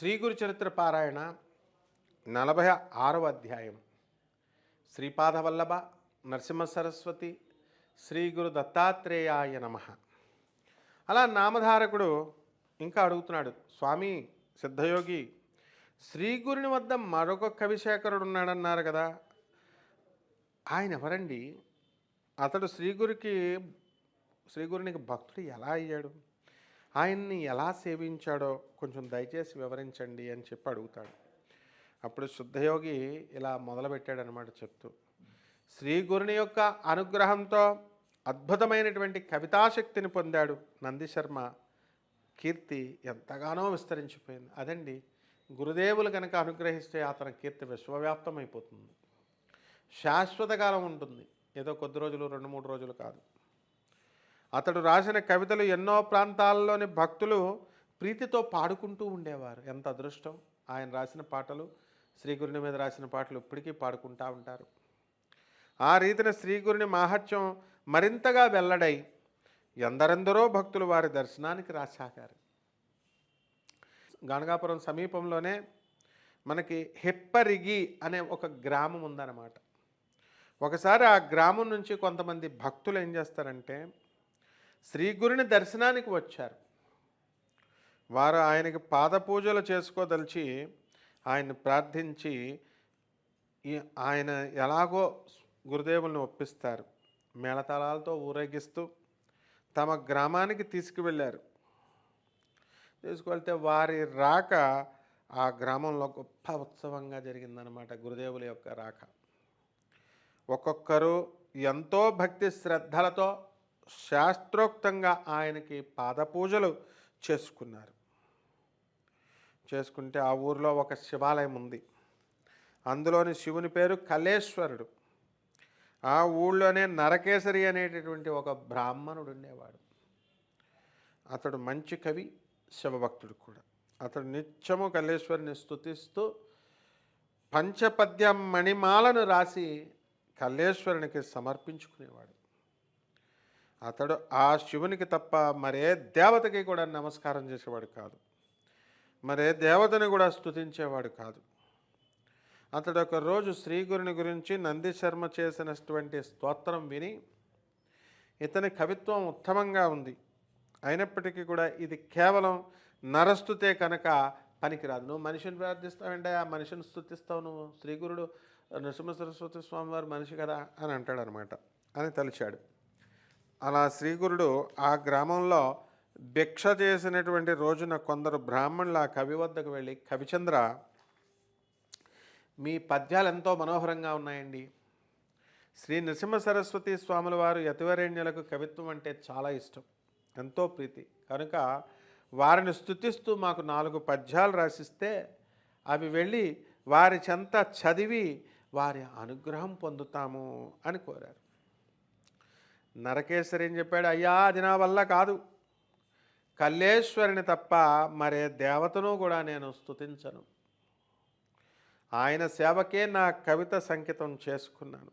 శ్రీ గురు చరిత్ర పారాయణ నలభై ఆరవ అధ్యాయం. శ్రీపాదవల్లభ నరసింహ సరస్వతి శ్రీ గురు దత్తాత్రేయాయ నమ. అలా నామధారకుడు ఇంకా అడుగుతున్నాడు స్వామి సిద్ధయోగి శ్రీ గురుని వద్ద మరొక కవిశేఖరుడు ఉన్నాడన్నారు కదా. ఆయన ఎవరండి? అతడు శ్రీగురికి శ్రీగురునికి భక్తుడు ఎలా అయ్యాడు? ఆయన్ని ఎలా సేవించాడో కొంచెం దయచేసి వివరించండి అని చెప్పి అడుగుతాడు. అప్పుడు శుద్ధయోగి ఇలా మొదలుపెట్టాడనమాట చెప్తూ శ్రీ గురుని యొక్క అనుగ్రహంతో అద్భుతమైనటువంటి కవితాశక్తిని పొందాడు నందిశర్మ కీర్తి ఎంతగానో విస్తరించిపోయింది. అదండి గురుదేవులు కనుక అనుగ్రహిస్తే అతని కీర్తి విశ్వవ్యాప్తమైపోతుంది. శాశ్వత కాలం ఉంటుంది. ఏదో కొద్ది రోజులు రెండు మూడు రోజులు కాదు. అతడు రాసిన కవితలు ఎన్నో ప్రాంతాల్లోని భక్తులు ప్రీతితో పాడుకుంటూ ఉండేవారు. ఎంత అదృష్టం. ఆయన రాసిన పాటలు శ్రీగురుని మీద రాసిన పాటలు ఇప్పటికీ పాడుకుంటూ ఉంటారు. ఆ రీతిన శ్రీగురుని మాహత్యం మరింతగా వెల్లడై ఎందరెందరో భక్తులు వారి దర్శనానికి రాసాగారు గణగాపురం సమీపంలోనే మనకి హెప్పరిగి అనే ఒక గ్రామం ఉందన్నమాట. ఒకసారి ఆ గ్రామం నుంచి కొంతమంది భక్తులు ఏం చేస్తారంటే శ్రీ గురుని దర్శనానికి వచ్చారు. వారు ఆయనకి పాదపూజలు చేసుకోదలిచి ఆయన్ని ప్రార్థించి ఆయన ఎలాగో గురుదేవుల్ని ఒప్పిస్తారు. మేళతాళాలతో ఊరేగిస్తూ తమ గ్రామానికి తీసుకువెళ్ళారు. తీసుకువెళ్తే వారి రాక ఆ గ్రామంలో గొప్ప ఉత్సవంగా జరిగిందనమాట గురుదేవుల యొక్క రాక. ఒక్కొక్కరు ఎంతో భక్తి శ్రద్ధలతో శాస్త్రోక్తంగా ఆయనకి పాదపూజలు చేసుకున్నారు. చేసుకుంటే ఆ ఊరిలో ఒక శివాలయం ఉంది. అందులోని శివుని పేరు కలేశ్వరుడు ఆ ఊళ్ళోనే నరకేసరి అనేటటువంటి ఒక బ్రాహ్మణుడు ఉండేవాడు. అతడు మంచి కవి శివభక్తుడు కూడా. అతడు నిత్యము కల్లేశ్వరిని స్తుతిస్తూ పంచపద్య మణిమాలను రాసి కల్లేశ్వరునికి సమర్పించుకునేవాడు. అతడు ఆ శివునికి తప్ప మరే దేవతకి కూడా నమస్కారం చేసేవాడు కాదు. మరే దేవతని కూడా స్తుతించేవాడు కాదు. అతడు ఒక రోజు శ్రీగురుని గురించి నంది శర్మ చేసినటువంటి స్తోత్రం విని ఇతని కవిత్వం ఉత్తమంగా ఉంది. అయినప్పటికీ కూడా ఇది కేవలం నరస్తుతే కనుక పనికిరాదు. నువ్వు మనిషిని ప్రార్థిస్తావంటే ఆ మనిషిని స్థుతిస్తావు నువ్వు. శ్రీగురుడు నృసింహ సరస్వతి స్వామివారు మనిషి కదా అని అంటాడనమాట అని తలిచాడు. అలా శ్రీగురుడు ఆ గ్రామంలో భిక్ష చేసినటువంటి రోజున కొందరు బ్రాహ్మణులు ఆ కవి వద్దకు వెళ్ళి కవిచంద్ర మీ పద్యాలు ఎంతో మనోహరంగా ఉన్నాయండి. శ్రీ నరసింహ సరస్వతి స్వాముల వారు యతివరేణ్యులకు కవిత్వం అంటే చాలా ఇష్టం ఎంతో ప్రీతి. కనుక వారిని స్తుతిస్తూ మాకు నాలుగు పద్యాలు రాసిస్తే అవి వెళ్ళి వారి చెంత చదివి వారి అనుగ్రహం పొందుతాము అని కోరారు. నరకేశ్వరి ఏం చెప్పాడు? అయ్యా అది నా వల్ల కాదు. కల్లేశ్వరిని తప్ప మరే దేవతను కూడా నేను స్తుతించను. ఆయన సేవకే నా కవిత సంకితం చేసుకున్నాను.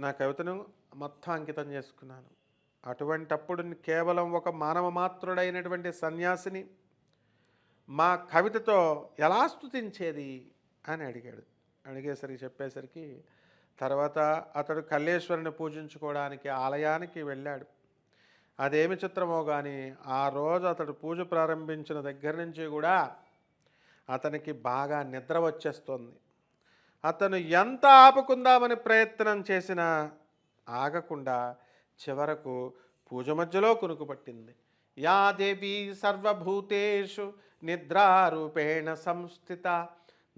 నా కవితను మొత్తం అంకితం చేసుకున్నాను. అటువంటప్పుడు కేవలం ఒక మానవ మాత్రుడైనటువంటి సన్యాసిని మా కవితతో ఎలా స్తుతించేది? అని అడిగాడు. అడిగేసరికి చెప్పేసరికి తర్వాత అతడు కల్లేశ్వరుని పూజించుకోవడానికి ఆలయానికి వెళ్ళాడు. అదేమి చిత్రమో కానీ ఆ రోజు అతడు పూజ ప్రారంభించిన దగ్గర నుంచి కూడా అతనికి బాగా నిద్ర వచ్చేస్తుంది. అతను ఎంత ఆపుకుందామని ప్రయత్నం చేసినా ఆగకుండా చివరకు పూజ మధ్యలో కునుకు పట్టింది యా దేవి సర్వభూతేషు నిద్రారూపేణ సంస్థిత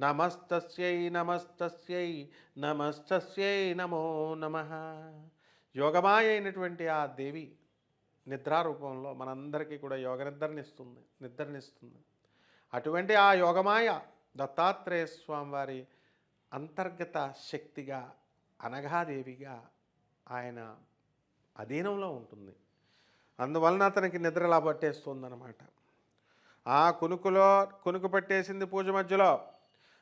నమస్తస్యై నమస్తస్యై నమస్తస్యై నమో నమ. యోగమాయ అయినటువంటి ఆ దేవి నిద్రారూపంలో మనందరికీ కూడా యోగ నిద్రనిస్తుంది నిద్రనిస్తుంది అటువంటి ఆ యోగమాయ దత్తాత్రేయ స్వామి వారి అంతర్గత శక్తిగా అనఘాదేవిగా ఆయన అధీనంలో ఉంటుంది. అందువలన అతనికి నిద్ర ఎలా పట్టేస్తుందన్నమాట. ఆ కునుకులో కునుకు పట్టేసింది పూజ మధ్యలో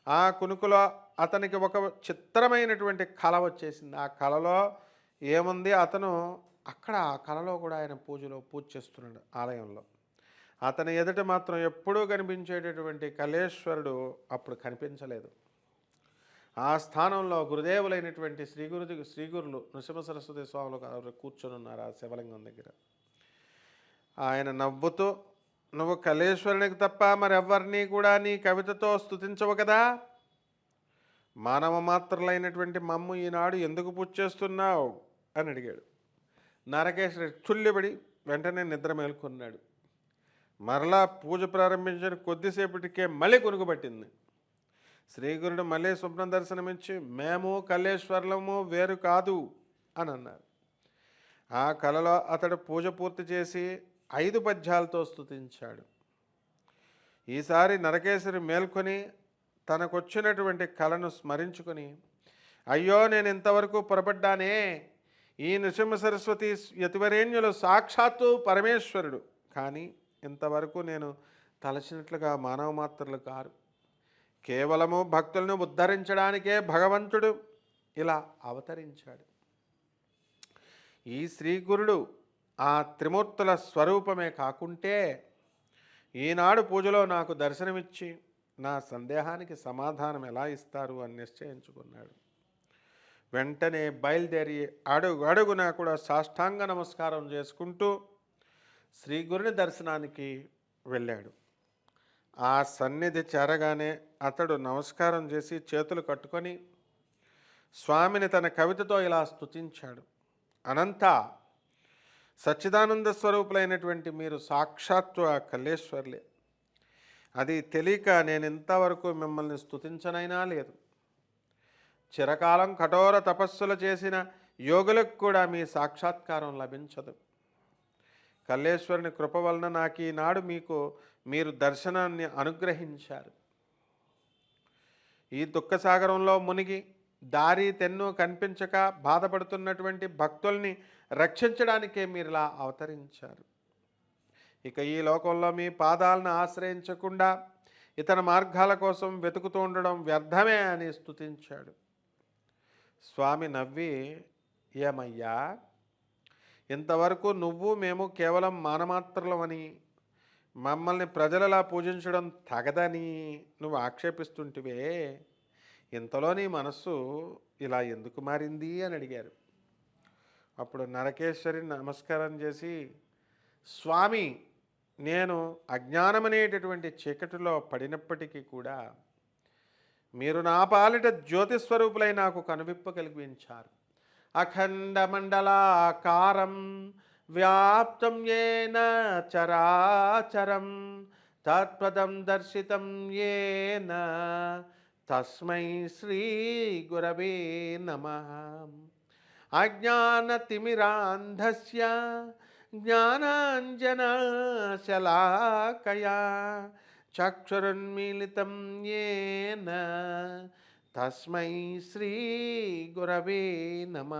ఆ కునుకులో అతనికి ఒక చిత్రమైనటువంటి కళ వచ్చేసింది. ఆ కళలో ఏముంది? అతను అక్కడ ఆ కళలో కూడా ఆయన పూజలో పూజ చేస్తున్నాడు ఆలయంలో. అతని ఎదుట మాత్రం ఎప్పుడూ కనిపించేటటువంటి కలేశ్వరుడు అప్పుడు కనిపించలేదు. ఆ స్థానంలో గురుదేవులైనటువంటి శ్రీ గురు శ్రీగురులు నృసింహ సరస్వతి స్వాములు కూర్చొని ఉన్నారు ఆ శివలింగం దగ్గర. ఆయన నవ్వుతూ నువ్వు కలేశ్వరునికి తప్ప మరెవ్వరిని కూడా నీ కవితతో స్తుతించవు కదా? మానవ మాత్రలైనటువంటి మమ్ము ఈనాడు ఎందుకు పూజ చేస్తున్నావు? అని అడిగాడు. నరకేశ్వరి చుల్లిబడి వెంటనే నిద్ర మేల్కొన్నాడు. మరలా పూజ ప్రారంభించిన కొద్దిసేపటికే మళ్ళీ కొనుగుబట్టింది శ్రీగురుడు మళ్ళీ స్వప్న దర్శనమిచ్చి మేము కలేశ్వరము వేరు కాదు అని అన్నారు ఆ కలలో అతడు పూజ పూర్తి చేసి ఐదు పద్యాలతో స్తుతించాడు. ఈసారి నరకేశ్వరి మేల్కొని తనకొచ్చినటువంటి కళను స్మరించుకొని అయ్యో నేను ఇంతవరకు పొరపడ్డానే ఈ నృసింహ సరస్వతి యతివరేణ్యులు సాక్షాత్తు పరమేశ్వరుడు. కానీ ఇంతవరకు నేను తలచినట్లుగా మానవ మాత్రలు కారు. కేవలము భక్తులను ఉద్ధరించడానికే భగవంతుడు ఇలా అవతరించాడు. ఈ శ్రీగురుడు ఆ త్రిమూర్తుల స్వరూపమే కాకుంటే ఈనాడు పూజలో నాకు దర్శనమిచ్చి నా సందేహానికి సమాధానం ఎలా ఇస్తారు అని నిశ్చయించుకున్నాడు. వెంటనే బయలుదేరి అడుగు అడుగున కూడా సాష్టాంగ నమస్కారం చేసుకుంటూ శ్రీ గురుని దర్శనానికి వెళ్ళాడు. ఆ సన్నిధి చేరగానే అతడు నమస్కారం చేసి చేతులు కట్టుకొని స్వామిని తన కవితతో ఇలా స్తుతించాడు. అనంత సచ్చిదానంద స్వరూపులైనటువంటి మీరు సాక్షాత్తు ఆ కల్లేశ్వర్లే. అది తెలియక నేను ఇంతవరకు మిమ్మల్ని స్తుతించనైనా లేదు. చిరకాలం కఠోర తపస్సులు చేసిన యోగులకు కూడా మీ సాక్షాత్కారం లభించదు. కల్లేశ్వరుని కృప వలన నాకు ఈనాడు మీకు మీరు దర్శనాన్ని అనుగ్రహించారు. ఈ దుఃఖసాగరంలో మునిగి దారి తెన్ను కనిపించక బాధపడుతున్నటువంటి భక్తుల్ని రక్షించడానికే మీరు ఇలా అవతరించారు. ఇక ఈ లోకంలో మీ పాదాలను ఆశ్రయించకుండా ఇతర మార్గాల కోసం వెతుకుతూ ఉండడం వ్యర్థమే అని స్థుతించాడు స్వామి నవ్వి ఏమయ్యా ఇంతవరకు నువ్వు మేము కేవలం మానమాత్రలమని మమ్మల్ని ప్రజలలా పూజించడం తగదని నువ్వు ఆక్షేపిస్తుంటివే. ఇంతలో నీ మనస్సు ఇలా ఎందుకు మారింది అని అడిగారు. అప్పుడు నరకేశ్వరి నమస్కారం చేసి స్వామి నేను అజ్ఞానమనేటటువంటి చీకటిలో పడినప్పటికీ కూడా మీరు నా పాలిట జ్యోతిస్వరూపులై నాకు కనువిప్ప కలిగించారు. అఖండ మండలాకారం వ్యాప్తం ఏన చరాచరం తత్పదం దర్శితం ఏన తస్మై శ్రీ గురవే నమ అజ్ఞానతిమిరాంధస్య జ్ఞానాంజనశలాకయా చక్షురున్మీలితం ఏన తస్మై శ్రీ గురవే నమ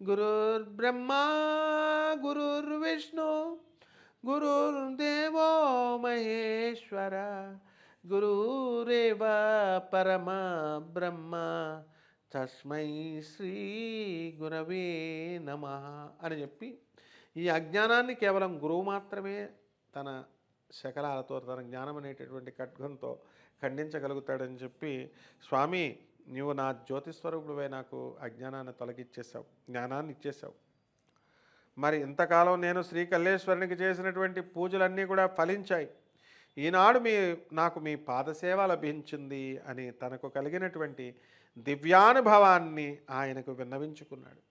గురుర్బ్రహ్మా గురుర్విష్ణు గురుర్దేవో మహేశ్వర గురురేవ పరమ బ్రహ్మ తస్మై శ్రీ గురవే నమ అని చెప్పి ఈ అజ్ఞానాన్ని కేవలం గురువు మాత్రమే తన శకలాలతో తన జ్ఞానం అనేటటువంటి ఖడ్గంతో ఖండించగలుగుతాడని చెప్పి స్వామి నీవు నా జ్యోతిస్వరూపుడువై నాకు అజ్ఞానాన్ని తొలగిచ్చేసావు జ్ఞానాన్ని ఇచ్చేసావు మరి ఇంతకాలం నేను శ్రీ కల్లేశ్వరునికి చేసినటువంటి పూజలన్నీ కూడా ఫలించాయి. ఈనాడు మీ నాకు మీ పాదసేవ లభించింది అని తనకు కలిగినటువంటి దివ్యానుభవాన్ని ఆయనకు విన్నవించుకున్నాడు.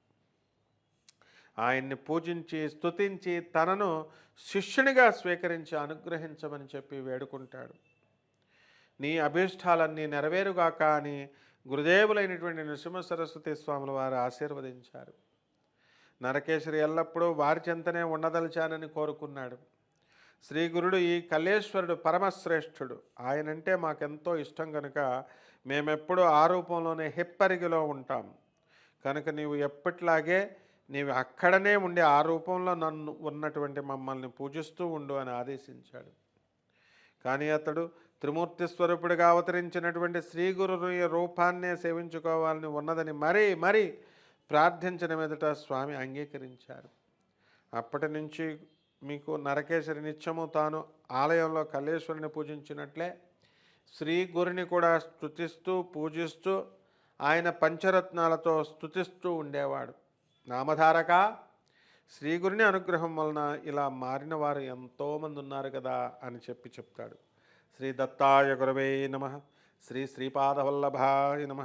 ఆయన్ని పూజించి స్తుతించి తనను శిష్యునిగా స్వీకరించి అనుగ్రహించమని చెప్పి వేడుకుంటాడు. నీ అభీష్టాలన్నీ నెరవేరుగాక అని గురుదేవులైనటువంటి నృసింహ సరస్వతి స్వాముల వారు ఆశీర్వదించారు. నరకేశ్వరి ఎల్లప్పుడూ వారి చెంతనే ఉండదలిచానని కోరుకున్నాడు. శ్రీ గురుడు ఈ కలేశ్వరుడు పరమశ్రేష్ఠుడు. ఆయనంటే మాకెంతో ఇష్టం కనుక మేమెప్పుడూ ఆ రూపంలోనే హెప్పరిగిలో ఉంటాం. కనుక నీవు ఎప్పట్లాగే నీవు అక్కడనే ఉండి ఆ రూపంలో నన్ను ఉన్నటువంటి మమ్మల్ని పూజిస్తూ ఉండు అని ఆదేశించాడు. కానీ అతడు త్రిమూర్తి స్వరూపుడిగా అవతరించినటువంటి శ్రీ గురు రూపాన్నే సేవించుకోవాలని ఉన్నదని మరీ మరీ ప్రార్థించిన మీదట స్వామి అంగీకరించారు. అప్పటి నుంచి మీకు నరకేశ్వరి నిత్యము తాను ఆలయంలో కల్లేశ్వరుని పూజించినట్లే శ్రీ గురిని కూడా స్తుతిస్తూ పూజిస్తూ ఆయన పంచరత్నాలతో స్తుతిస్తూ ఉండేవాడు. నామధారక శ్రీ గురిని అనుగ్రహం వలన ఇలా మారిన వారు ఎంతోమంది ఉన్నారు కదా అని చెప్పి చెప్తాడు. శ్రీ దత్తాయ గురవే నమ. శ్రీ శ్రీపాదవల్లభాయ నమ.